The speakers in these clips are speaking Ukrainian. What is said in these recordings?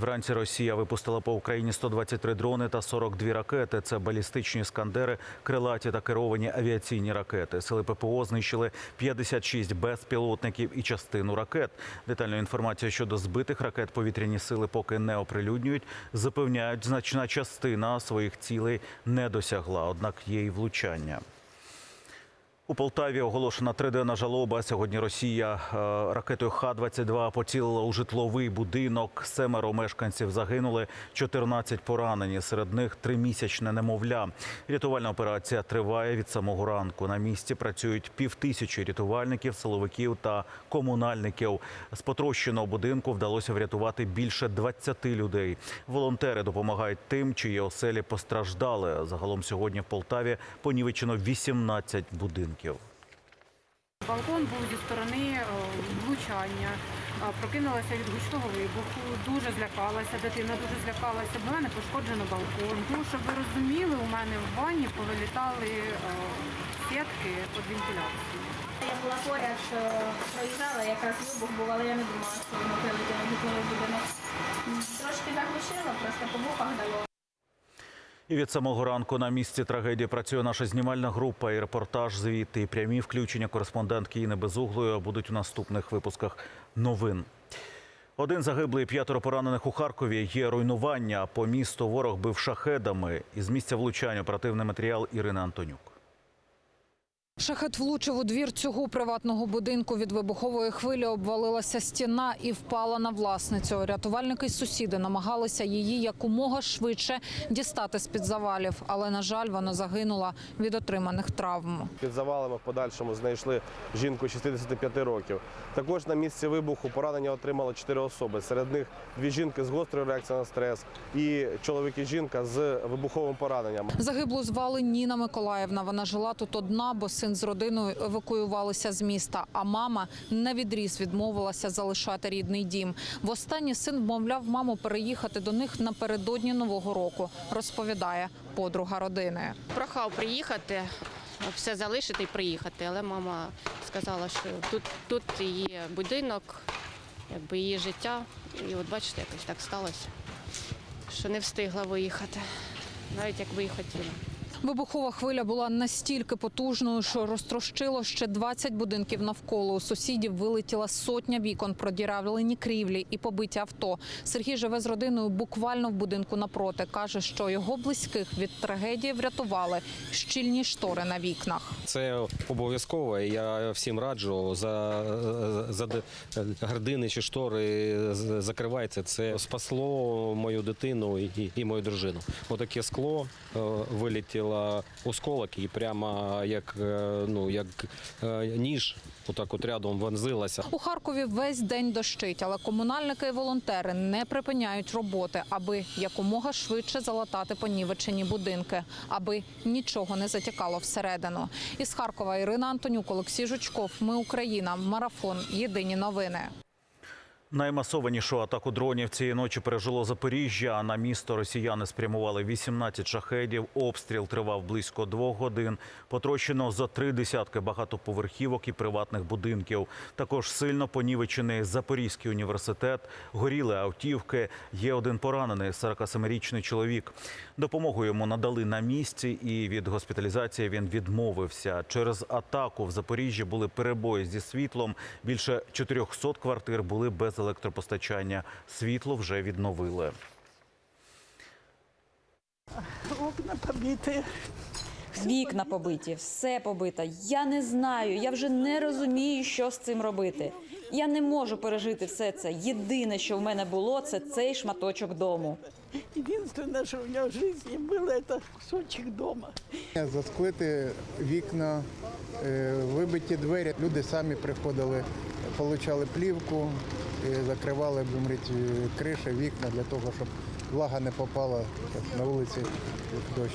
Вранці Росія випустила по Україні 123 дрони та 42 ракети. Це балістичні скандери, крилаті та керовані авіаційні ракети. Сили ППО знищили 56 безпілотників і частину ракет. Детальну інформацію щодо збитих ракет повітряні сили поки не оприлюднюють. Запевняють, значна частина своїх цілей не досягла, однак є й влучання. У Полтаві оголошена триденна жалоба. Сьогодні Росія е, ракетою Х-22 поцілила у житловий будинок. Семеро мешканців загинули, 14 поранені. Серед них тримісячне немовля. Рятувальна операція триває від самого ранку. На місці працюють півтисячі рятувальників, силовиків та комунальників. З потрощеного будинку вдалося врятувати більше 20 людей. Волонтери допомагають тим, чиї оселі постраждали. Загалом сьогодні в Полтаві понівечено 18 будинків. Балкон був зі сторони е, влучання, Е, прокинулася від гучного вибуху, дуже злякалася, дитина дуже злякалася. В мене пошкоджено балкон. Ну, щоб ви розуміли, у мене в ванні повилітали е, сітки під вентиляцією. Я була поряд, е, проїжджала, якраз вибух був, але я не думала, що воно прилетіло в житловий будинок. Трошки заглушило, просто по вухах дало. І від самого ранку на місці трагедії працює наша знімальна група і репортаж звіти, І прямі включення кореспондентки Інни Безуглої будуть у наступних випусках новин. Один загиблий, п'ятеро поранених у Харкові. Є руйнування. По місту ворог бив шахедами. Із місця влучання оперативний матеріал Ірини Антонюк. Шахет влучив у двір цього приватного будинку. Від вибухової хвилі обвалилася стіна і впала на власницю. Рятувальники й сусіди намагалися її якомога швидше дістати з під завалів, але на жаль, вона загинула від отриманих травм. Під завалами в подальшому знайшли жінку 65 років. Також на місці вибуху поранення отримали 4 особи. Серед них дві жінки з гострою реакцією на стрес і чоловік і жінка з вибуховим пораненням. Загиблу звали Ніна Миколаївна. Вона жила тут одна, бо син з родиною евакуювалися з міста. А мама на відріз відмовилася залишати рідний дім. Востаннє син вмовляв маму переїхати до них напередодні нового року. Розповідає подруга родини. прохав приїхати, все залишити і приїхати. Але мама сказала, що тут, тут її будинок, якби її життя. І от бачите, якось так сталося, що не встигла виїхати, навіть як і хотіла. Вибухова хвиля була настільки потужною, що розтрощило ще 20 будинків навколо. У сусідів вилетіла сотня вікон, продіравлені крівлі і побиті авто. Сергій живе з родиною буквально в будинку напроти. каже, що його близьких від трагедії врятували щільні штори на вікнах. Це обов'язково. Я всім раджу за, за гардини чи штори з- закривайте. Це спасло мою дитину і, і мою дружину. Отаке скло е, вилетіло осколок і прямо як, е, ну, як е, ніж, отак от рядом вонзилася. У Харкові весь день дощить, але комунальники і волонтери не припиняють роботи, аби якомога швидше залатати понівечені будинки, аби нічого не затікало всередину. Із Харкова Ірина Антонюк, Олексій Жучков. Ми Україна. Марафон. Єдині новини. Наймасованішу атаку дронів цієї ночі пережило Запоріжжя. А на місто росіяни спрямували 18 шахедів. Обстріл тривав близько двох годин. Потрощено за три десятки багатоповерхівок і приватних будинків. Також сильно понівечений Запорізький університет. Горіли автівки. Є один поранений 47-річний чоловік. Допомогу йому надали на місці, і від госпіталізації він відмовився. Через атаку в Запоріжжі були перебої зі світлом. Більше 400 квартир були без електропостачання. Світло вже відновили. Окна побиті. Вікна побиті, все побито. Я не знаю, я вже не розумію, що з цим робити. Я не можу пережити все це. Єдине, що в мене було, це цей шматочок дому. Единственное, что у меня в жизни было, это кусочек дома. Засклити вікна, е, вибиті двері. Люди самі приходили, получали плівку, закривали будемо говорити, криші, вікна для того, щоб влага не попала на вулиці як дощ.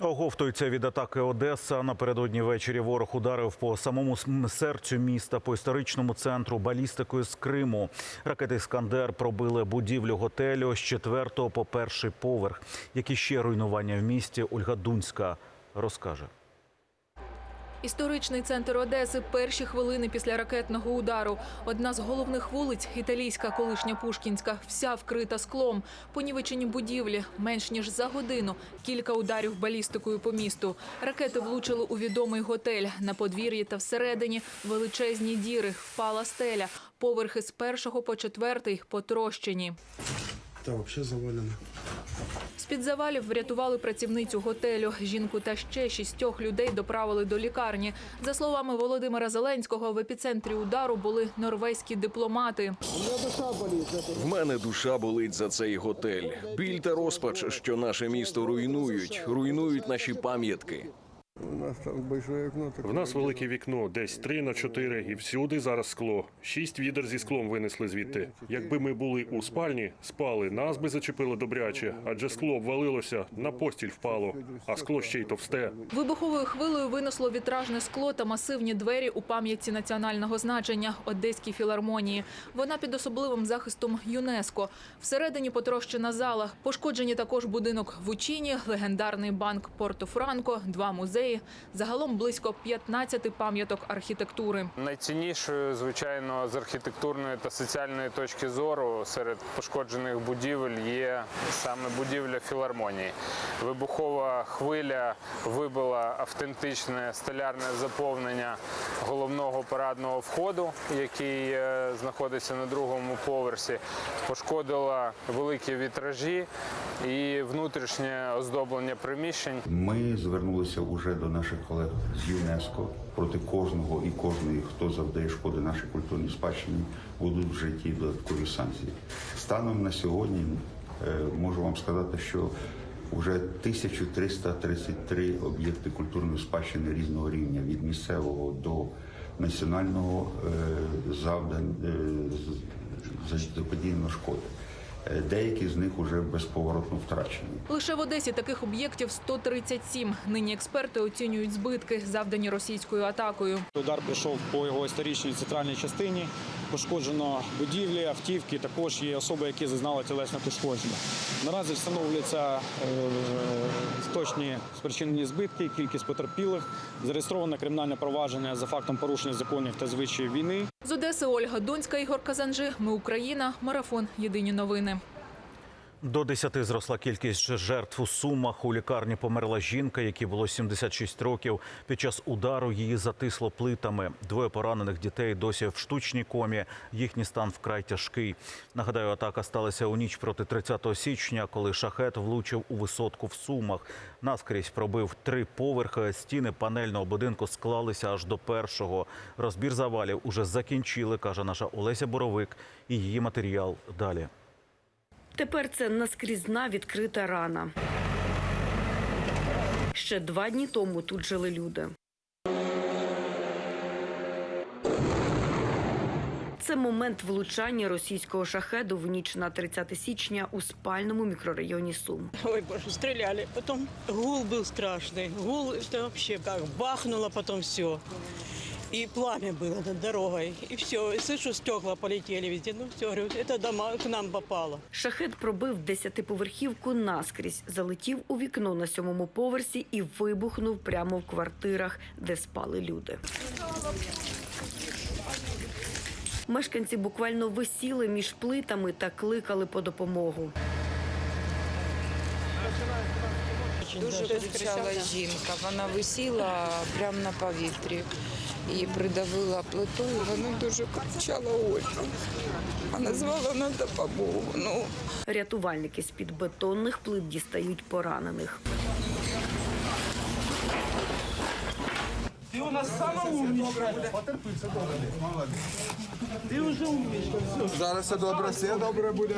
Оговтується від атаки Одеса. Напередодні ввечері ворог ударив по самому серцю міста, по історичному центру балістикою з Криму. Ракети «Іскандер» пробили будівлю готелю з четвертого по перший поверх. Які ще руйнування в місті Ольга Дунська розкаже. Історичний центр Одеси перші хвилини після ракетного удару. Одна з головних вулиць, італійська колишня Пушкінська, вся вкрита склом. Понівечені будівлі менш ніж за годину. Кілька ударів балістикою по місту. Ракети влучили у відомий готель. На подвір'ї та всередині величезні діри. Впала стеля. Поверхи з першого по четвертий потрощені. Та взагалі завалено. З-під завалів врятували працівницю готелю. Жінку та ще шістьох людей доправили до лікарні. За словами Володимира Зеленського, в епіцентрі удару були норвезькі дипломати. В мене душа болить за цей готель. Біль та розпач, що наше місто руйнують, руйнують наші пам'ятки. У нас там большое окно. В нас велике вікно, десь 3 на 4, і всюди зараз скло. Шість відер зі склом винесли звідти. Якби ми були у спальні, спали, нас би зачепило добряче, адже скло обвалилося, на постіль впало, а скло ще й товсте. Вибуховою хвилею винесло вітражне скло та масивні двері у пам'ятці національного значення Одеській філармонії. Вона під особливим захистом ЮНЕСКо. Всередині потрощена зала. Пошкоджені також будинок в Учіні, легендарний банк Порто-Франко, два музеї. Загалом близько 15 пам'яток архітектури. Найціннішою, звичайно, з архітектурної та соціальної точки зору серед пошкоджених будівель є саме будівля філармонії. Вибухова хвиля вибила автентичне столярне заповнення головного парадного входу, який е, знаходиться на другому поверсі. Пошкодила великі вітражі і внутрішнє оздоблення приміщень. Ми звернулися вже до наших колег з ЮНЕСКО проти кожного і кожної, хто завдає шкоди нашій культурній спадщині, будуть вжиті додаткові санкції. Станом на сьогодні е, можу вам сказати, що вже 1333 об'єкти культурної спадщини різного рівня від місцевого до національного е, завдань е, заподіяно шкоди. Е, Деякі з них вже безповоротно втрачені. Лише в Одесі таких об'єктів 137. Нині експерти оцінюють збитки, завдані російською атакою. Удар прийшов по його історичній центральній частині. Пошкоджено будівлі, автівки. Також є особи, які зазнали тілесне пошкодження. Наразі встановлюються е, точні спричинені збитки, кількість потерпілих. Зареєстроване кримінальне провадження за фактом порушення законів та звичаїв війни. З Одеси Ольга Донська, Ігор Казанжи. Ми Україна. Марафон. Єдині новини. До 10 зросла кількість жертв у Сумах. У лікарні померла жінка, якій було 76 років. Під час удару її затисло плитами. Двоє поранених дітей досі в штучній комі. Їхній стан вкрай тяжкий. Нагадаю, атака сталася у ніч проти 30 січня, коли шахет влучив у висотку в Сумах. Наскрізь пробив три поверхи. Стіни панельного будинку склалися аж до першого. Розбір завалів уже закінчили, каже наша Олеся Боровик. І її матеріал далі. Тепер це наскрізна відкрита рана. Ще два дні тому тут жили люди. Це момент влучання російського шахеду в ніч на 30 січня у спальному мікрорайоні Сум. Ой, боже, стреляли. Потом гул был страшный. Гул, это вообще как бахнуло потом все. И пламя было над дорогой. И все. И слышу, стекла полетели везде. Ну все, говорю, это дома к нам попало. Шахет пробив десятиповерхівку наскрізь, залетів у вікно на сьомому поверсі і вибухнув прямо в квартирах, де спали люди. Мешканці буквально висіли між плитами та кликали по допомогу. Дуже кричала жінка. Вона висіла прямо на повітрі і придавила плитою. Вона дуже кричала Ольга. Вона звала на допомогу. Ну, Рятувальники з-під бетонних плит дістають поранених. Ты у нас самая умничка. Ти вже умничка. Зараз все добре, все добре буде.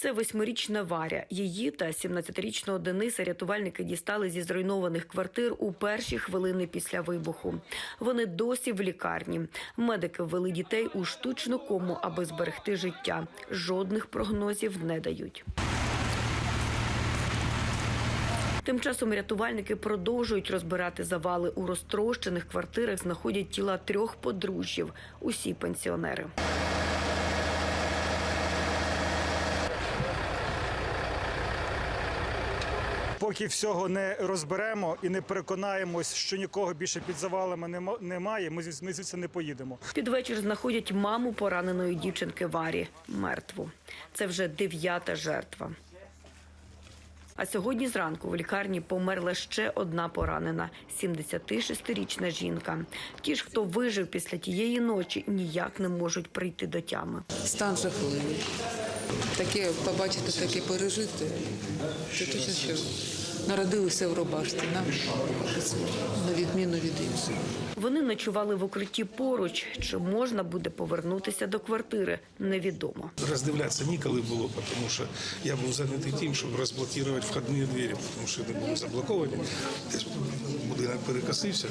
Це восьмирічна Варя. Її та 17-річного Дениса рятувальники дістали зі зруйнованих квартир у перші хвилини після вибуху. Вони досі в лікарні. Медики ввели дітей у штучну кому, аби зберегти життя. Жодних прогнозів не дають. Тим часом рятувальники продовжують розбирати завали у розтрощених квартирах. Знаходять тіла трьох подружжів. Усі пенсіонери. Поки всього не розберемо і не переконаємось, що нікого більше під завалами нема- немає, ми звідси ми звідси не поїдемо. Під вечір знаходять маму пораненої дівчинки Варі мертву. Це вже дев'ята жертва. А сьогодні зранку в лікарні померла ще одна поранена 76-річна жінка. Ті ж, хто вижив після тієї ночі, ніяк не можуть прийти до тями. Стан жахливий. Таке побачити, таке пережити. Це точно що народилися в рубашці, нам на відміну від інших. Вони ночували в укритті поруч. Чи можна буде повернутися до квартири, невідомо. Роздивлятися ніколи було, тому що я був зайнятий тим, щоб розблокувати входні двері, тому що вони були заблоковані. Будинок перекосився,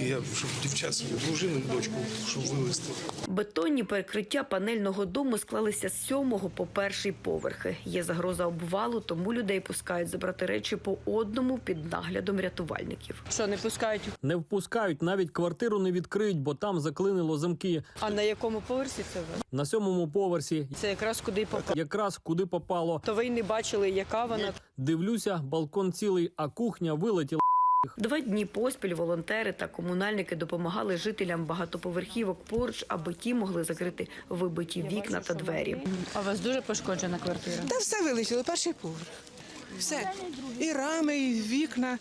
і я щоб дівчат свою дружину дочку, щоб вивезти. Бетонні перекриття панельного дому склалися з сьомого по перший поверхи. Є загроза обвалу, тому людей пускають забрати речі по одному під наглядом рятувальників. Що не пускають? Не впускають, навіть квартиру не відкриють, бо там заклинило замки. А на якому поверсі це ви? На сьомому поверсі Це якраз куди попало. якраз куди попало. То ви й не бачили, яка вона. Дивлюся, балкон цілий, а кухня вилетіла. Два дні поспіль волонтери та комунальники допомагали жителям багатоповерхівок поруч, аби ті могли закрити вибиті вікна та двері. А у вас дуже пошкоджена квартира? Та все вилетіло, перший поверх. Все. І рами, і вікна,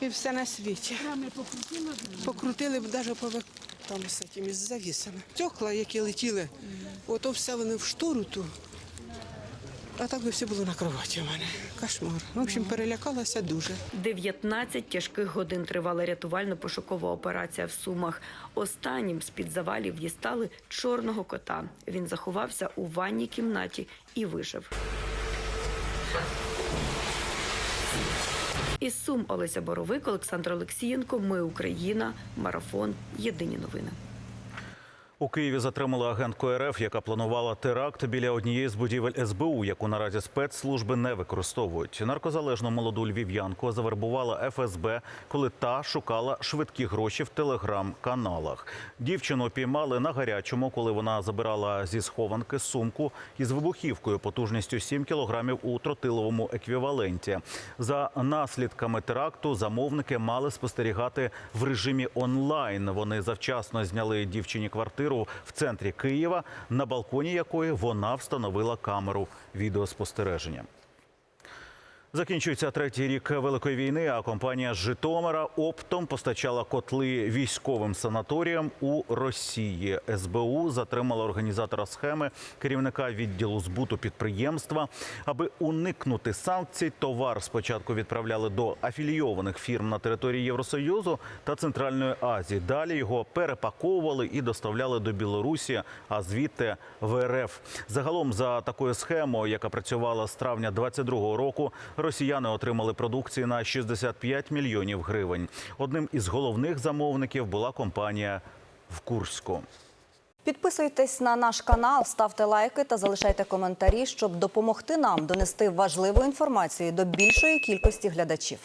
і все на світі. Рами покрутили? Покрутили б навіть по вик- там з цим, завісами. Стекла, які летіли, ото все вони в штору ту. А так би все було на кроваті у мене. Кошмар. В общем, перелякалася дуже. 19 тяжких годин тривала рятувально-пошукова операція в Сумах. Останнім з-під завалів дістали чорного кота. Він заховався у ванній кімнаті і вижив. Із Сум Олеся Боровик, Олександр Олексієнко. Ми Україна. Марафон. Єдині новини. У Києві затримали агентку РФ, яка планувала теракт біля однієї з будівель СБУ, яку наразі спецслужби не використовують. Наркозалежну молоду львів'янку завербувала ФСБ, коли та шукала швидкі гроші в телеграм-каналах. Дівчину піймали на гарячому, коли вона забирала зі схованки сумку із вибухівкою потужністю 7 кілограмів у тротиловому еквіваленті. За наслідками теракту замовники мали спостерігати в режимі онлайн. Вони завчасно зняли дівчині квартиру в центрі Києва, на балконі якої вона встановила камеру відеоспостереження. Закінчується третій рік великої війни. А компанія Житомира оптом постачала котли військовим санаторіям у Росії. СБУ затримала організатора схеми, керівника відділу збуту підприємства. Аби уникнути санкцій, товар спочатку відправляли до афілійованих фірм на території Євросоюзу та Центральної Азії. Далі його перепаковували і доставляли до Білорусі, а звідти в РФ. Загалом за такою схемою, яка працювала з травня 22-го року, росіяни отримали продукції на 65 мільйонів гривень. Одним із головних замовників була компанія в Курську. Підписуйтесь на наш канал, ставте лайки та залишайте коментарі, щоб допомогти нам донести важливу інформацію до більшої кількості глядачів.